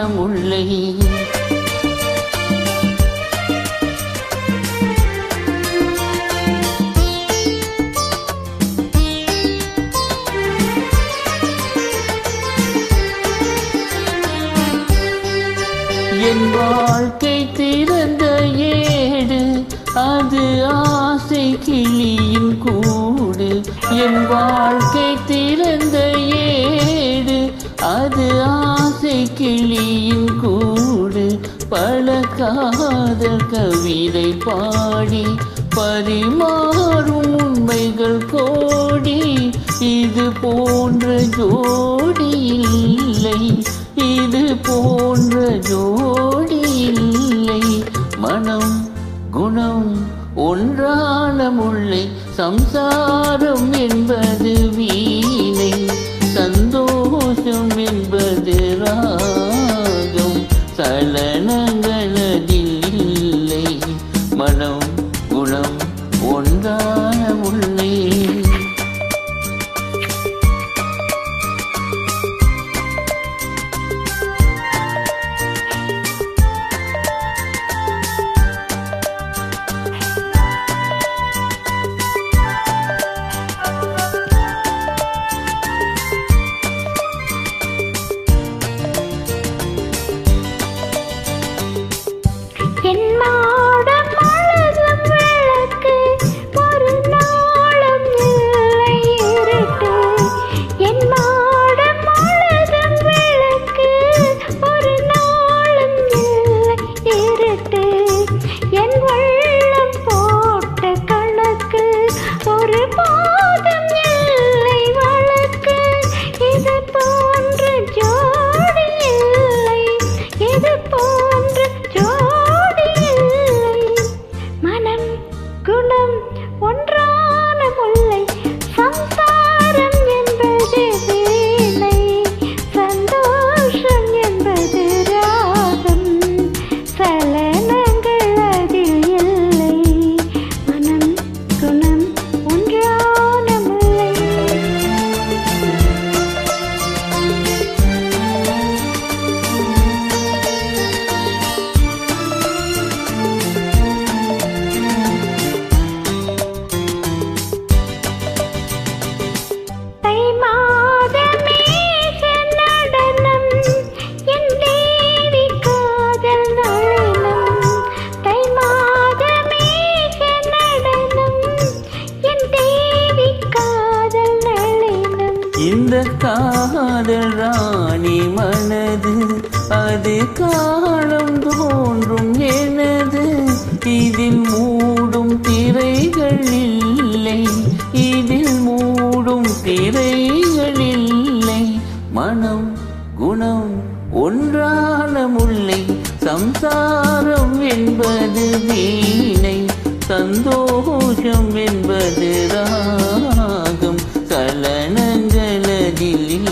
உள்ளே. என் வாழ்க்கை திறந்த ஏடு அது ஆசை கிளியின் கூடு. என் வாழ்க்கை திறந்த ஏடு அது ஆ கிளியின் கூடு பல காதல் கவிதை பாடி பரிமாறும் உண்மைகள் கோடி. இது போன்ற ஜோடி இல்லை. இது போன்ற ஜோடி இல்லை. மனம் குணம் ஒன்றான முல்லை சம்சாரம் என்பது வீ குணம் இந்த காதல் ராணி மனது அது காலம் தோன்றும் எனது. இதில் மூடும் திரைகள் இல்லை இதில் மூடும் திரைகள் இல்லை. மனம் குணம் ஒன்றான முல்லை சம்சாரம் என்பது வீணை சந்தோஷம் என்பது ரா tranquilidad.